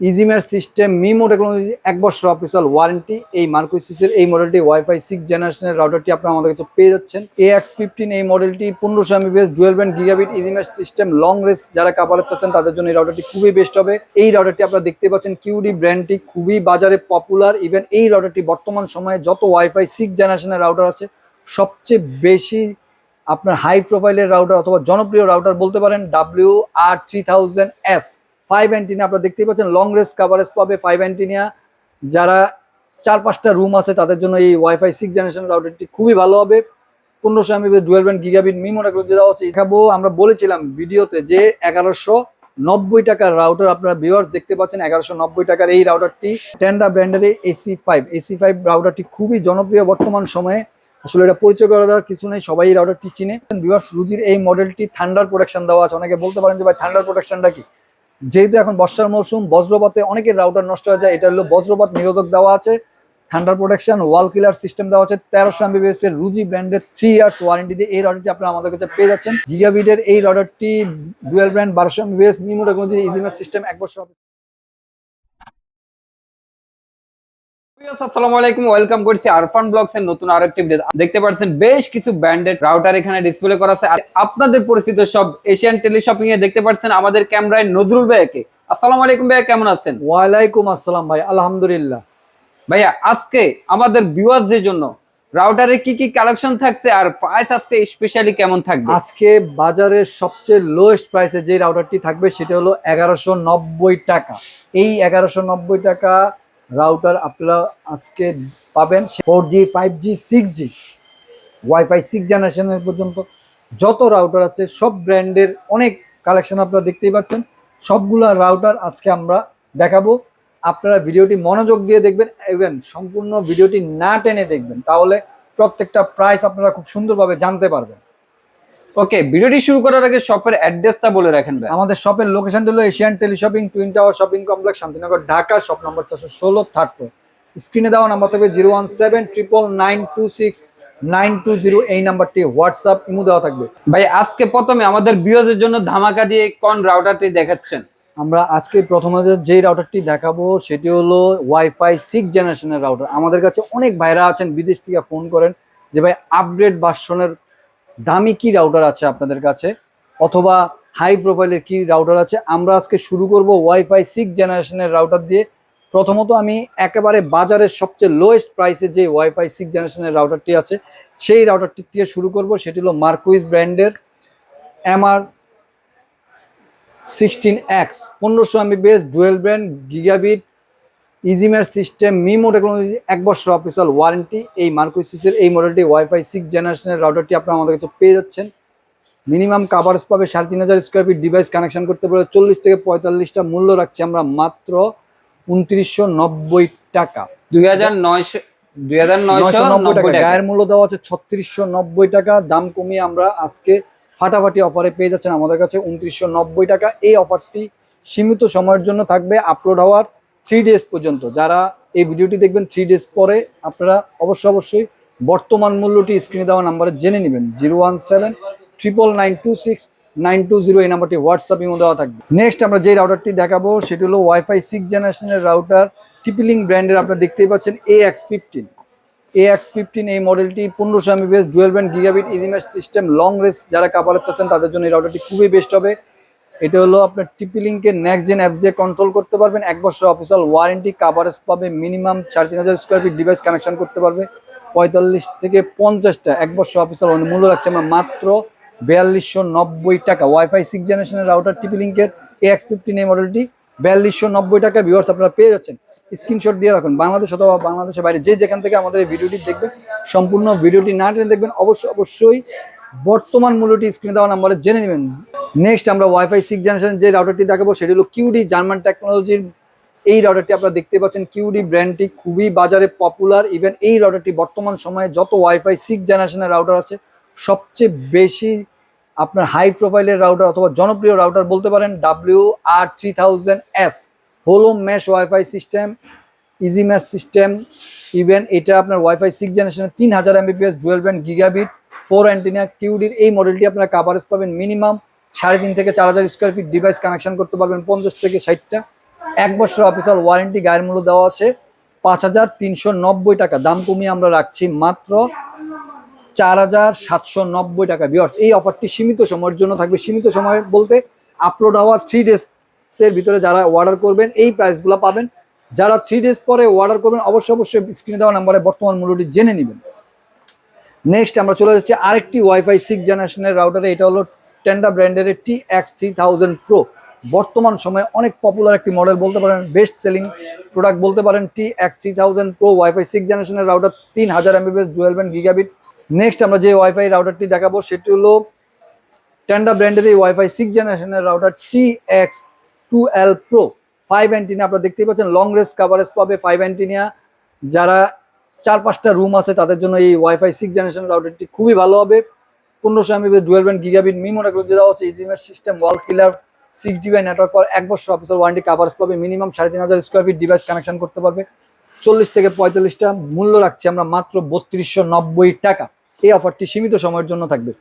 ইজিমের system, MIMO technology, এক বছর official warranty এই মার্কোসিসের এই মডেলটি ওয়াইফাই সিক্স জেনারেশনের রাউটারটি আপনারা আমাদের কাছে পেয়ে যাচ্ছেন। এ এক্স ফিফটিন এই মডেলটি পনেরোশো এমবিপিএস ডুয়েল ব্যান্ড গিগাবিট ইজিমের সিস্টেম লং রেস যারা কাপারে চাচ্ছেন তাদের জন্য এই রাউটারটি খুবই বেস্ট হবে। এই রাউটারটি আপনারা দেখতে পাচ্ছেন কিউডি ব্র্যান্ডটি খুবই বাজারে পপুলার ইভেন এই রাউটারটি বর্তমান সময়ে যত ওয়াইফাই সিক্স জেনারেশনের রাউটার আছে, সবচেয়ে বেশি আপনার হাই প্রোফাইলের রাউটার অথবা জনপ্রিয় রাউটার বলতে পারেন W R three thousand S five antenna আপনারা দেখতেই পাচ্ছেন লং রেস কাভারেজ পাবে ফাইভ অ্যান্টিনিয়া যারা চার পাঁচটা রুম আছে, তাদের জন্য এই ওয়াইফাই সিক্স জেনারেশন রাউটারটি খুবই ভালো হবে। পনেরোশো MB dual band gigabit MIMO technology দেওয়া হচ্ছে। দেখাবো, আমরা বলেছিলাম ভিডিওতে যে এগারোশো নব্বই টাকার রাউটার আপনারা ভিউয়ার্স দেখতে পাচ্ছেন, এগারোশো নব্বই টাকার এই রাউটারটি টেন্ডা ব্র্যান্ডের এসি ফাইভ এসি ফাইভ রাউটারটি খুবই জনপ্রিয় বর্তমান সময়ে। আসলে এটা পরিচয় করে দেওয়ার কিছু নেই, সবাই এই রাউটারটি চিনে। ভিউয়ার্স রুজির এই মডেলটি থান্ডার প্রোটেকশন দেওয়া আছে। অনেকে বলতে পারেন যে, ভাই থান্ডার প্রোটেকশনটা কি? যেহেতু এখন বর্ষার মৌসুম বজ্রপাতে অনেকের রাউটার নষ্ট হয়ে যায়। এটা হলো বজ্রপাত নিরোধক দেওয়া আছে। Thunder protection wall killer system দেওয়া আছে। তেরোশো এমবিবিএস এর রুজি ব্র্যান্ডের থ্রি ইয়ার্স ওয়ারেন্টি দিয়ে এই রাউটারটি আপনারা আমাদের কাছে পেয়ে যাচ্ছেন। গিগাবিটের এই রাউটারটি ডুয়েল ব্র্যান্ড বারোশো এমবিবিএস মিমোটা ইজিমের সিস্টেম এক বছর আসসালামু আলাইকুম। ওয়েলকাম করছি আরফান ব্লগস এর নতুন আরেকটি দেখতে পাচ্ছেন বেশ কিছু ব্র্যান্ডেড রাউটার এখানে ডিসপ্লে করা আছে। আর আপনাদের পরিচিত সব এশিয়ান টেলিশপিং এ দেখতে পাচ্ছেন আমাদের ক্যামেরায় নজরুল ভাইয়াকে। আসসালামু আলাইকুম ভাইয়া কেমন আছেন? ওয়ালাইকুম আসসালাম ভাই আলহামদুলিল্লাহ। ভাইয়া আজকে আমাদের জন্য রাউটারে কি কি কালেকশন থাকছে আর প্রাইস আজকে স্পেশালি কেমন থাকবে? আজকে বাজারের সবচেয়ে লোয়েস্ট প্রাইসে যে রাউটারটি থাকবে সেটা হলো এগারোশো নব্বই টাকা। এই এগারোশো নব্বই টাকা রাউটার আপনারা আজকে পাবেন four G five G six G wifi six জেনারেশনের পর্যন্ত যত রাউটার আছে, সব ব্র্যান্ডের অনেক কালেকশন আপনারা দেখতেই পাচ্ছেন। সবগুলা রাউটার আজকে আমরা দেখাবো। আপনারা ভিডিওটি মনোযোগ দিয়ে দেখবেন ইভেন সম্পূর্ণ ভিডিওটি না টেনে দেখবেন। তাহলে প্রত্যেকটা প্রাইস আপনারা খুব সুন্দরভাবে জানতে পারবেন। ওকে ভিডিওটি শুরু করার আগে শপের অ্যাড্রেসটা বলে রাখেন ভাই। আমাদের শপের লোকেশনটা হলো Asian teleshopping twin tower shopping complex Shantinagar Dhaka shop number চারশো ষোলো থার্ড ফ্লোর স্ক্রিনে দেওয়া নাম্বার থাকবে zero one seven triple nine two six nine two zero এই নাম্বারটি হোয়াটসঅ্যাপ ইমু দেওয়া থাকবে। ভাই আজকে প্রথমে আমাদের ভিউয়ার্সের জন্য ধামাকা দিয়ে কোন রাউটারটি দেখাচ্ছেন? আমরা আজকে প্রথমে যে রাউটারটি দেখাবো সেটি হলো ওয়াইফাই সিক্স জেনারেশনের রাউটার আমাদের কাছে অনেক ভাইরা আছেন বিদেশ থেকে ফোন করেন যে ভাই আপগ্রেড ভার্সনের দামি কি রাউটার আছে আপনাদের কাছে? অথবা হাই প্রোফাইলের কি রাউটার আছে? আমরা আজকে শুরু করব ওয়াইফাই সিক্স জেনারেশনের রাউটার দিয়ে। প্রথমত আমি একেবারে বাজারের সবচেয়ে লোয়েস্ট প্রাইসে যে ওয়াইফাই সিক্স জেনারেশনের রাউটারটি আছে, সেই রাউটারটি দিয়ে শুরু করব। সেটি হলো মার্কুইজ ব্র্যান্ডের এমআর সিক্সটিন এক্স পনেরোশো আমি এমবিবিএস ডুয়েল ব্র্যান্ড গিগাবিট ইজিমের সিস্টেম মিমো টেকনোলজি এক বছর অফিসিয়াল ওয়ারেন্টি এই মার্কোসিসের এই মডেলটি ওয়াইফাই সিক্স জেনারেশনের রাউটারটি আপনারা আমাদের কাছে পেয়ে যাচ্ছেন। মিনিমাম কাভারেজ পাবে সাড়ে তিন হাজার স্কোয়ার ফিট ডিভাইস কানেকশন করতে পারবে। চল্লিশ থেকে পঁয়তাল্লিশটা মূল্য রাখছি আমরা মাত্র উনত্রিশশো নব্বই টাকা। দুই হাজার নয়শো দুই হাজার নয়শো নব্বই টাকা। গায়ের মূল্য দেওয়া আছে ছত্রিশশো নব্বই টাকা। দাম কমিয়ে আমরা আজকে ফাটাফাটি অফারে পেয়ে যাচ্ছেন আমাদের কাছে উনত্রিশশো নব্বই টাকা। এই অফারটি সীমিত সময়ের জন্য থাকবে আপলোড হওয়ার থ্রি ডেজ পর্যন্ত। যারা এই ভিডিওটি দেখবেন থ্রি ডেজ পরে, আপনারা অবশ্য অবশ্যই বর্তমান মূল্যটি স্ক্রিনে দেওয়া নাম্বারে জেনে নেবেন। Zero one seven, triple nine two six, nine two zero এই নাম্বারটি হোয়াটসঅ্যাপ ইমো দেওয়া থাকবে। নেক্সট আমরা যে রাউটারটি দেখাবো, সেটি হলো ওয়াইফাই সিক্স জেনারেশনের রাউটার টিপিলিং ব্র্যান্ডের আপনারা দেখতেই পাচ্ছেন A X fifteen A X fifteen এই মডেলটি পনেরোশো এমবিবিএস ডুয়েল ব্যান্ড গিগাবিট ইজিমেস সিস্টেম লং রেস যারা কাপারে চাচ্ছেন তাদের জন্য এই রাউটারটি খুবই বেস্ট হবে। এটা হলো আপনার টিপি লিঙ্কের নেক্সট জেন অ্যাপস দিয়ে কন্ট্রোল করতে পারবেন। এক বছর অফিসিয়াল ওয়ারেন্টি কাভারেজ পাবে মিনিমাম সাড়ে তিন হাজার স্কোয়ার ফিট ডিভাইস কানেকশন করতে পারবে। পঁয়তাল্লিশ থেকে পঞ্চাশটা এক বছর অফিসিয়াল মূল্য রাখছে আমরা মাত্র বিয়াল্লিশশো নব্বই টাকা। ওয়াইফাই সিক্স জেনারেশনের রাউটার টিপি লিঙ্কের এ এক্স ফিফটিন এই মডেলটি বিয়াল্লিশশো নব্বই টাকা ভিউয়ার্স আপনারা পেয়ে যাচ্ছেন। স্ক্রিনশট দিয়ে রাখুন। বাংলাদেশ অথবা বাংলাদেশের বাইরে যে যেখান থেকে আমাদের এই ভিডিওটি দেখবেন, সম্পূর্ণ ভিডিওটি না টেনে দেখবেন অবশ্যই অবশ্যই বর্তমান মূল্যটি স্ক্রিনে দেওয়া নাম্বারে জেনে নেবেন। নেক্সট আমরা ওয়াইফাই সিক্স জেনারেশন যে রাউটারটি দেখাবো, সেটি হলো কিউডি জার্মান টেকনোলজির এই রাউটারটি আপনারা দেখতে পাচ্ছেন কিউডি ব্র্যান্ডটি খুবই বাজারে পপুলার ইভেন এই রাউটারটি বর্তমান সময়ে যত ওয়াইফাই সিক্স জেনারেশনের রাউটার আছে, সবচেয়ে বেশি আপনার হাই প্রোফাইলের রাউটার অথবা জনপ্রিয় রাউটার বলতে পারেন W R three thousand S হোলো mesh wifi system easy mesh system even এটা আপনার ওয়াইফাই সিক্স জেনারেশনের তিন হাজার Mbps band gigabit four antenna কিউডির এই মডেলটি আপনারা কাভারেজ পাবেন মিনিমাম সাড়ে তিন থেকে চার হাজার স্কোয়ার ফিট ডিভাইস কানেকশন করতে পারবেন পঞ্চাশ থেকে ষাটটা। এক বছর অফিসার ওয়ারেন্টি গায়ের মূল্য দেওয়া আছে। পাঁচ হাজার তিনশো নব্বই টাকা। দাম কমিয়ে আমরা রাখছি মাত্র চার হাজার সাতশো নব্বই টাকা। বিয়ার্স এই অফারটি সীমিত সময়ের জন্য থাকবে। সীমিত সময় বলতে আপলোড হওয়ার থ্রি ডেজ এর ভিতরে যারা অর্ডার করবেন, এই প্রাইসগুলো পাবেন। যারা থ্রি ডেজ পরে অর্ডার করবেন, অবশ্যই অবশ্যই স্ক্রিনে দেওয়া নাম্বারে বর্তমান মূল্যটি জেনে নেবেন। নেক্সট আমরা চলে যাচ্ছি আরেকটি ওয়াইফাই সিক্স জেনারেশনের রাউটারে এটা হলো টেন্ডা ব্র্যান্ডের T X three thousand pro বর্তমান সময়ে অনেক পপুলার একটি মডেল বলতে পারেন বেস্ট সেলিং প্রোডাক্ট বলতে পারেন T X three thousand pro wifi six জেনারেশনের রাউটার তিন হাজার Mbps dual band gigabit next আমরা যে ওয়াইফাই রাউটারটি দেখাবো, সেটি হলো টেন্ডা ব্র্যান্ডের এই ওয়াইফাই সিক্স জেনারেশনের router T X two L pro five antenna আপনারা দেখতেই পাচ্ছেন লং রেঞ্জ কাভারেজ পাবে ফাইভ অ্যান্টিনিয়া যারা চার পাঁচটা রুম আছে, তাদের জন্য এই ওয়াইফাই সিক্স জেনারেশন রাউটারটি খুবই ভালো হবে। পনেরোশো MB dual band gigabit MIMO technology দেওয়া হচ্ছে ইজিমের system wall killer six GB network পর এক বছর অফিসিয়াল ওয়ারেন্টি কাভারেজ পাবে মিনিমাম সাড়ে তিন হাজার স্কোয়ার ফিট ডিভাইস কানেকশন করতে পারবে। চল্লিশ থেকে পঁয়তাল্লিশটা মূল্য রাখছি আমরা মাত্র বত্রিশশো নব্বই টাকা। এই অফারটি সীমিত সময়ের জন্য থাকবে।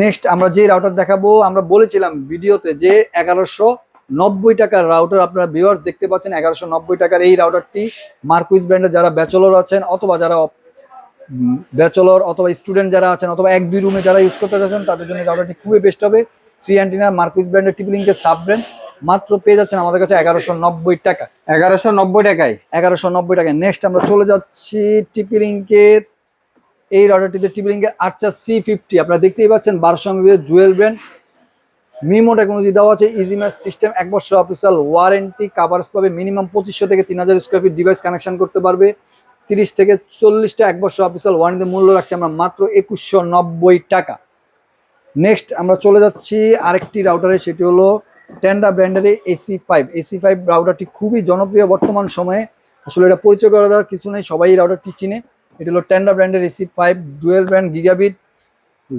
নেক্সট আমরা যে রাউটার দেখাবো, আমরা বলেছিলাম ভিডিওতে যে এগারোশো নব্বই টাকার রাউটার আপনারা ভিউয়ার্স দেখতে পাচ্ছেন এগারোশো নব্বই টাকার এই রাউটারটি মার্কুইজ ব্র্যান্ডের যারা ব্যাচেলর আছেন অথবা যারা ব্যাচেলর অথবা স্টুডেন্ট যারা আছেন অথবা এক দুই রুমে যারা ইউজ করতে চাচ্ছেন তাদের জন্য রাউটারটি খুবই বেস্ট হবে। থ্রি অ্যান্টিনা মার্কুইজ ব্র্যান্ডের টিপলিংকের সাব ব্র্যান্ড মাত্র পেয়ে যাচ্ছেন আমাদের কাছে এগারোশো নব্বই টাকা। এগারোশো নব্বই টাকায়? এগারোশো নব্বই টাকায়। নেক্সট আমরা চলে যাচ্ছি টিপিলিঙ্কের এই রাউটারটিতে টিপিলিঙ্কের আর্চার সি ফিফটি আপনারা দেখতেই পাচ্ছেন বারোশো M B S dual brand MIMO technology দেওয়া আছে ইজি ইজিম্যাচ সিস্টেম এক বছর অফিসিয়াল ওয়ারেন্টি কাভার্স পাবে মিনিমাম পঁচিশশো থেকে তিন হাজার স্কোয়ার ফিট ডিভাইস কানেকশন করতে পারবে। তিরিশ থেকে চল্লিশটা এক বছর অফিসিয়াল ওয়ারেন্টি মূল্য রাখছি আমরা মাত্র একুশশো নব্বই টাকা। নেক্সট আমরা চলে যাচ্ছি আরেকটি রাউটারে সেটি হলো টেন্ডা ব্র্যান্ডের এসি ফাইভ এসি ফাইভ রাউটারটি খুবই জনপ্রিয় বর্তমান সময়ে। আসলে এটা পরিচয় করা দেওয়ার কিছু নেই, সবাই এই রাউটারটি চিনে। এটি হলো টেন্ডা ব্র্যান্ডের AC five dual brand gigabit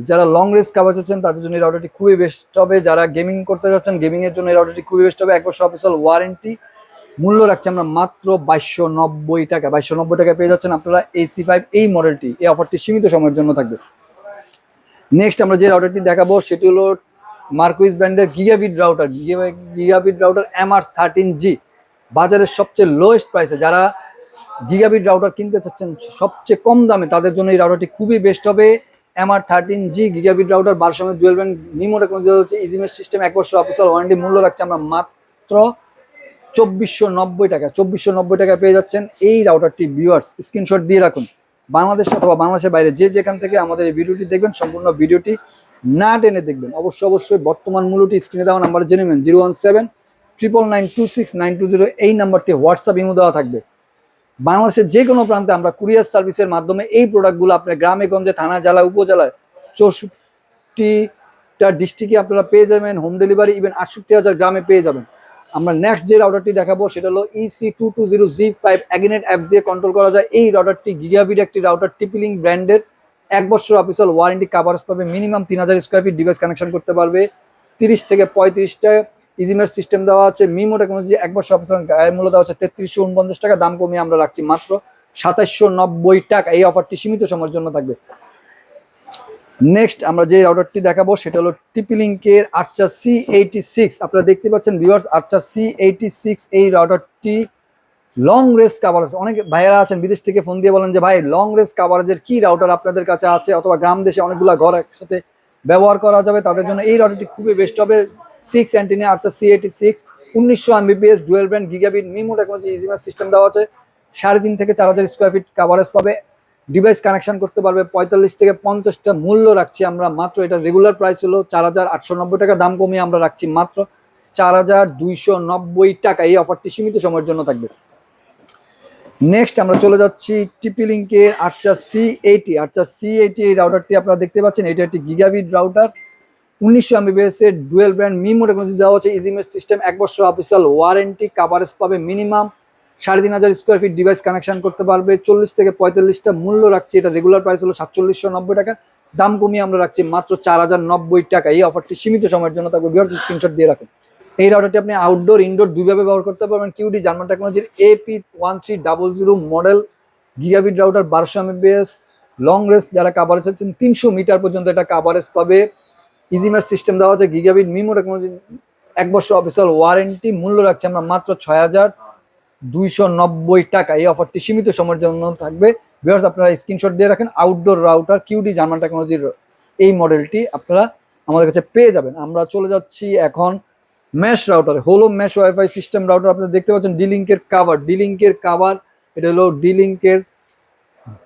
যারা লং রেঞ্জ কাভার চাচ্ছেন তাদের জন্য এই রাউটারটি খুবই বেস্ট হবে। যারা গেমিং করতে যাচ্ছেন গেমিং এর জন্য এই রাউটারটি খুবই বেস্ট হবে। এক বছর অফিসিয়াল ওয়ারেন্টি মূল্য রাখছি আমরা মাত্র বাইশশো নব্বই টাকা। বাইশশো নব্বই টাকা পেয়ে যাচ্ছেন আপনারা এসি ফাইভ এই মডেলটি এই অফারটি সীমিত সময়ের জন্য থাকবে। নেক্সট আমরা যে রাউটারটি দেখাবো, সেটি হলো মার্কুইজ ব্র্যান্ডের gigabit router gigabit router M R thirteen G বাজারের সবচেয়ে লোয়েস্ট প্রাইসে যারা গিগাবিট রাউটার কিনতে চাচ্ছেন, সবচেয়ে কম দামে তাদের জন্য এই রাউটারটি খুবই বেস্ট হবে। M R thirteen G gigabit router বারোশো ডুয়েল ব্যান্ড মিমো টেকনোলজি হচ্ছে ইজিমের সিস্টেম এক বছর অফিসিয়াল ওয়ারেন্টি মূল্য রাখছে আমরা মাত্র চব্বিশশো নব্বই টাকা। চব্বিশশো নব্বই টাকা পেয়ে যাচ্ছেন এই রাউটারটি ভিউয়ার্স স্ক্রিনশট দিয়ে রাখুন। বাংলাদেশ অথবা বাংলাদেশের বাইরে যে যেখান থেকে আমাদের এই ভিডিওটি দেখবেন, সম্পূর্ণ ভিডিওটি না টেনে দেখবেন। অবশ্যই অবশ্যই বর্তমান মূল্যটি স্ক্রিনে দেওয়া নাম্বার জেনে নেবেন, zero one seven, triple nine two six, nine two zero, এই নাম্বারটি হোয়াটসঅ্যাপ ইমো দেওয়া থাকবে। বাংলাদেশের যে কোনো প্রান্তে আমরা কুরিয়ার সার্ভিসের মাধ্যমে এই প্রোডাক্টগুলো আপনার গ্রামে, গঞ্জে, থানা, জেলা, উপজেলায় চৌষট্টিটা ডিস্ট্রিক্টে আপনারা পেয়ে যাবেন হোম ডেলিভারি ইভেন আটষট্টি হাজার গ্রামে পেয়ে যাবেন। আমরা নেক্সট যে রাউটারটি দেখাবো সেটা হলো EC two two zero G five Aginet apps দিয়ে কন্ট্রোল করা যায়। এই রাউটারটি গিগাবিট একটি রাউটার টিপিলিং ব্র্যান্ডের এক বছর অফিসিয়াল ওয়ারেন্টি কাভারেজ পাবে। মিনিমাম তিন হাজার স্কোয়ার ফিট ডিভাইস কানেকশন করতে পারবে। তিরিশ থেকে পঁয়ত্রিশটা ইজিমের সিস্টেম দেওয়া আছে, মিমো টেকনোলজি, এক বছর অফিসিয়াল গায়ের মূল্য দেওয়া আছে, তেত্রিশশো উনপঞ্চাশ টাকা, দাম কমিয়ে আমরা রাখছি মাত্র সাতাশশো নব্বই টাকা। এই অফারটি সীমিত সময়ের জন্য থাকবে। নেক্সট আমরা যে রাউটারটি দেখাবো, সেটা হলো টিপিলিঙ্কের আর্চার সি এইটি সিক্স আপনারা দেখতে পাচ্ছেন viewers Archer C eighty six এই রাউটারটি লং রেস কাভারেজ অনেক ভাইয়েরা আছেন, বিদেশ থেকে ফোন দিয়ে বলেন যে, ভাই লং রেস কাভারেজের কি রাউটার আপনাদের কাছে আছে? অথবা গ্রাম দেশে অনেকগুলো ঘর একসাথে ব্যবহার করা যাবে, তাদের জন্য এই রাউটারটি খুবই বেস্ট হবে। সিক্স অ্যান্টিনে আর্চার সি এইটি সিক্স উনিশশো Mbps dual brand gigabit MIMO technology ইজিমার system দেওয়া আছে। সাড়ে তিন থেকে চার হাজার স্কোয়ার ফিট কাভারেজ পাবে। ডিভাইস কানেকশন করতে পারবে পঁয়তাল্লিশ থেকে পঞ্চাশটা মূল্য রাখছি আমরা, মাত্র এটা রেগুলার প্রাইস হলো চার হাজার আটশো নব্বই টাকা, দাম কমিয়ে আমরা রাখছি মাত্র চার হাজার দুইশো নব্বই টাকা। এই অফারটি সীমিত সময়ের জন্য থাকবে। নেক্সট আমরা চলে যাচ্ছি টিপি লিঙ্কের আটচা সি এইটি আটচা সি এইটি এই রাউটারটি আপনারা দেখতে পাচ্ছেন, এটা একটি গিগাবিট রাউটার উনিশশো এমবিবিএস এর ডুয়েল ব্র্যান্ড মিমো টেকনোলজি দেওয়া হচ্ছে ইজিমেজ সিস্টেম, এক বছর অফিসিয়াল ওয়ারেন্টি কাভারেজ পাবে মিনিমাম সাড়ে তিন হাজার স্কোয়ার ফিট ডিভাইস কানেকশন করতে পারবে। চল্লিশ থেকে পঁয়তাল্লিশটা মূল্য রাখছি, এটা রেগুলার প্রাইস হলো সাতচল্লিশশো নব্বই টাকা। দাম কমিয়ে আমরা রাখছি মাত্র চার হাজার নব্বই টাকা। এই অফারটি সীমিত সময়ের জন্য থাকবে বিহার স্ক্রিনশট দিয়ে রাখুন। এই রাউটারটি আপনি আউটডোর ইনডোর দুইভাবে ব্যবহার করতে পারবেন। কিউডি জার্মান টেকনোলজির AP one three double zero model gigabit router বারোশো এমবিএস লং রেস যারা কাভারেজ হচ্ছেন তিনশো মিটার পর্যন্ত এটা কাভারেজ পাবে। ইজিমার সিস্টেম দেওয়া হচ্ছে গিগাবিট মিমো টেকনোলজি এক বছর অফিসিয়াল ওয়ারেন্টি মূল্য রাখছে আমরা মাত্র ছয় হাজার দুইশো নব্বই টাকা। এই অফারটি সীমিত সময়ের জন্য থাকবে। ভিউয়ার্স আপনারা স্ক্রিনশট দিয়ে রাখেন। আউটডোর রাউটার কিউডি জার্মান টেকনোলজির এই মডেলটি আপনারা আমাদের কাছে পেয়ে যাবেন। আমরা চলে যাচ্ছি এখন ম্যাশ রাউটার হলো ম্যাশ ওয়াইফাই সিস্টেম রাউটার আপনারা দেখতে পাচ্ছেন ডিলিঙ্কের কাভার ডিলিঙ্কের কাভার এটা হলো ডিলিঙ্কের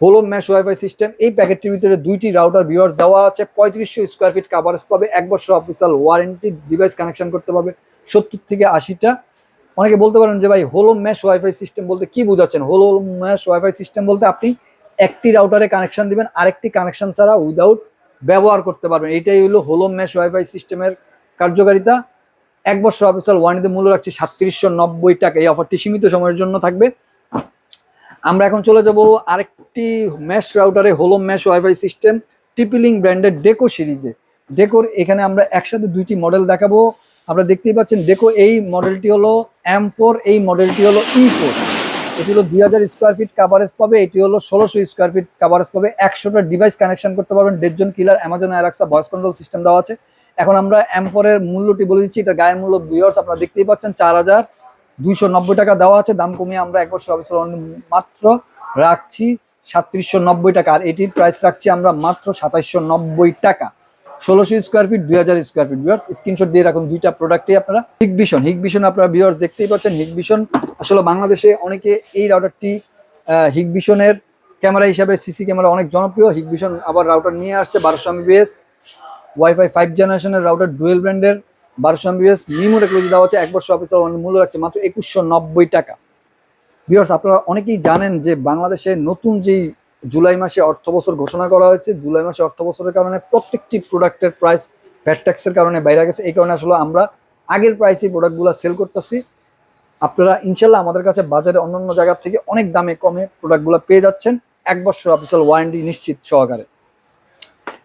হলো ম্যাশ ওয়াইফাই সিস্টেম এই প্যাকেটটির ভিতরে দুইটি রাউটার ভিউয়ার্স দেওয়া আছে, পঁয়ত্রিশশো স্কোয়ার ফিট কাভারেজ পাবে, এক বছর অফিসিয়াল ওয়ারেন্টি ডিভাইস কানেকশন করতে পারবে, সত্তর থেকে আশিটা। অনেকে বলতে পারেন যে ভাই হোলো ম্যাশ ওয়াইফাই সিস্টেম বলতে কি বোঝাচ্ছেন? হোলো ম্যাশ ওয়াইফাই সিস্টেম বলতে আপনি একটি রাউটারে কানেকশন দিবেন, আরেকটি কানেকশন ছাড়া উইদাউট ব্যবহার করতে পারবেন। এটাই হলো হোলো ম্যাশ ওয়াইফাই সিস্টেমের কার্যকারিতা। এক বছর অফিসিয়াল ওয়ারেন্টিতে মূল্য রাখছি সাতত্রিশশো নব্বই টাকা। এই অফারটি সীমিত সময়ের জন্য থাকবে। আমরা এখন চলে যাব আরেকটি ম্যাশ রাউটারে হোলো mesh wifi system TP Link ব্র্যান্ডের ডেকো সিরিজে ডেকোর এখানে আমরা একসাথে দুইটি মডেল দেখাবো। আপনারা দেখতেই পাচ্ছেন ডেকো এই মডেলটি হলো এম এই মডেলটি হলো ই ফোর এটি হলো দুই হাজার স্কোয়ার ফিট কাভারেজ পাবে, এটি হলো ষোলোশো স্কোয়ার ফিট কাভারেজ পাবে। একশোটা ডিভাইস কানেকশন করতে পারবেন, দেড়জন killer Amazon Alexa voice control system দেওয়া আছে। এখন আমরা এম ফোর এর মূল্যটি বলে দিচ্ছি, এটা গায়ের মূল্য ভিউয়ার্স আপনারা দেখতেই পাচ্ছেন, চার হাজার। দুইশো নব্বই টাকা দেওয়া আছে, দাম কমিয়ে আমরা এক বছর অফিসিয়াল মাত্র রাখছি সাতত্রিশশো নব্বই টাকা। আর এটির প্রাইস রাখছি আমরা মাত্র সাতাইশশো নব্বই টাকা। ষোলোশো স্কোয়ার ফিট দুই হাজার স্কোয়ার ফিট ভিউয়ার্স স্ক্রিনশট দিয়ে রাখুন দুইটা প্রোডাক্টই আপনারা। হিগ ভিশন হিগ ভিশন আপনারা ভিউয়ার্স দেখতেই পাচ্ছেন হিগ ভিশন আসলে বাংলাদেশে অনেকে এই রাউটারটি হিগ ভিশনের ক্যামেরা হিসাবে সিসি ক্যামেরা অনেক জনপ্রিয়। হিগ ভিশন আবার রাউটার নিয়ে আসছে বারোশো এমবিএস ওয়াইফাই ফাইভ জেনারেশনের রাউটার ডুয়েল ব্র্যান্ডের বারোশো এমবিএস মিমো টেকনোলজি দেওয়া হচ্ছে, এক বছর অফিসের মূল্য রাখছে মাত্র একুশশো নব্বই টাকা। ভিউয়ার্স আপনারা অনেকেই জানেন যে বাংলাদেশে নতুন যেই জুলাই মাসে অর্থ বছর ঘোষণা করা হয়েছে, জুলাই মাসে অর্থ বছরের কারণে প্রত্যেকটি প্রোডাক্টের প্রাইস ভ্যাট ট্যাক্সের কারণে বাইরে গেছে। এই কারণে আসলে আমরা আগের প্রাইসে প্রোডাক্টগুলো সেল করতেছি। আপনারা ইনশাল্লাহ আমাদের কাছে বাজারে অন্যান্য জায়গার থেকে অনেক দামে কমে প্রোডাক্টগুলো পেয়ে যাচ্ছেন। এক বছর অফিসিয়াল ওয়ারেন্টি নিশ্চিত সহকারে।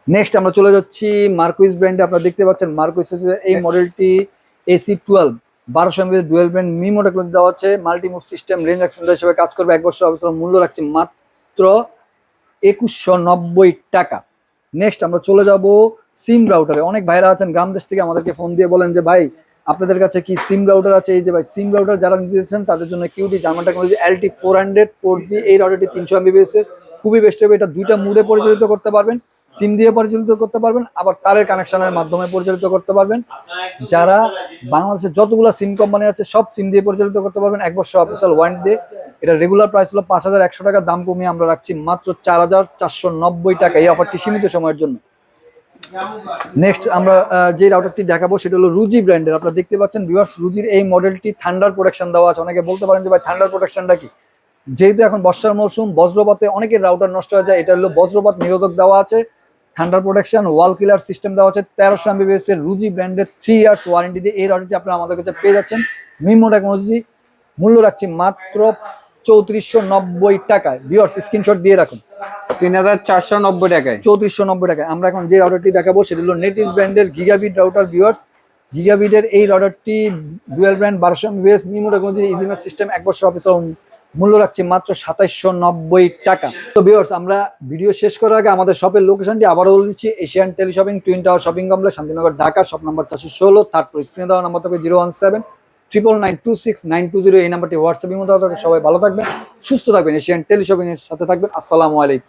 নেক্সট আমরা চলে যাচ্ছি মার্কুইস ব্র্যান্ডে আপনারা দেখতে পাচ্ছেন মার্কুইস এই মডেলটি এসি টুয়েলভ বারোশো MB dual brand MIMO technology দেওয়া আছে। মাল্টিমুভ সিস্টেম রেঞ্জ এক্সটেন্ডার হিসেবে কাজ করবে। এক বছর অফিসিয়াল মূল্য রাখছি মাত্র একুশশো নব্বই টাকা। নেক্সট আমরা চলে যাব সিম রাউটারে অনেক ভাইরা আছেন গ্রাম দেশ থেকে আমাদেরকে ফোন দিয়ে বলেন যে ভাই আপনাদের কাছে কি সিম রাউটার আছে? এই যে ভাই সিম রাউটার যারা নিতেছেন তাদের জন্য QT German technology LT four hundred four G এই রাউটারটি তিনশো এমবিবিএস খুবই বেস্ট হবে। এটা দুইটা মুডে পরিচালিত করতে পারবেন। সিম দিয়ে পরিচালিত করতে পারবেন, আবার তারের কানেকশনের মাধ্যমে পরিচালিত করতে পারবেন। যারা বাংলাদেশের যতগুলো সিম কোম্পানি আছে, সব সিম দিয়ে পরিচালিত করতে পারবেন। এক বছর অফিসিয়াল ওয়ারেন্টি দিয়ে এটা রেগুলার প্রাইস হলো পাঁচ হাজার একশো টাকা, দাম কমিয়ে আমরা রাখছি মাত্র চার হাজার চারশো নব্বই টাকা এই অফারটি সীমিত সময়ের জন্য। নেক্সট আমরা যে রাউটারটি দেখাবো সেটা হলো রুজি ব্র্যান্ডের আপনারা দেখতে পাচ্ছেন ভিউয়ার্স রুজির এই মডেলটি থান্ডার প্রোটেকশন দেওয়া আছে। অনেকে বলতে পারেন যে, ভাই থান্ডার প্রোটেকশনটা কি? যেহেতু এখন বর্ষার মৌসুম বজ্রপাতে অনেকের রাউটার নষ্ট হয়ে যায়। এটা হলো বজ্রপাত নিরোধক দেওয়া আছে। Thunder protection wall killer system দেওয়া আছে তেরোশো এমবিবিএস এর রুজি ব্র্যান্ডের থ্রি ইয়ার্স ওয়ারেন্টি দিয়ে। এই রাউটারটি আপনারা আমাদের কাছে পেয়ে যাচ্ছেন। মিমো টেকনোলজি মূল্য রাখছি মাত্র চৌত্রিশশো নব্বই টাকায়। ভিউয়ার্স স্ক্রিনশট দিয়ে রাখুন। তিন হাজার চারশো নব্বই টাকায়। চৌত্রিশশো নব্বই টাকা আমরা এখন যে রাউটারটি দেখাবো সেটা হলো নেটিভ ব্র্যান্ডের গিগাবিট রাউটার ভিউয়ার্স গিগাবিটের এই রাউটারটি ডুয়েল ব্র্যান্ড বারোশো M B S MIMO technology ইজিমের system এক বছর অফিসার মূল্য রাখছি মাত্র সাতাইশশো নব্বই টাকা। তো বিয়ার্স আমরা ভিডিও শেষ করার আগে আমাদের শপের লোকেশনটি আবারও বলে দিচ্ছি Asian tele shopping twin tower shopping complex Shantinagar, Dhaka shop number চারশো ষোলো থার্ড ফ্লোর স্ক্রিনে দেওয়া নাম্বার থাকবে zero one seven triple nine two six nine two zero এই নাম্বারটি হোয়াটসঅ্যাপের মধ্যে সবাই ভালো থাকবেন, সুস্থ থাকবেন এশিয়ান টেলি শপিংয়ের সাথে থাকবেন, আসসালামু আলাইকুম।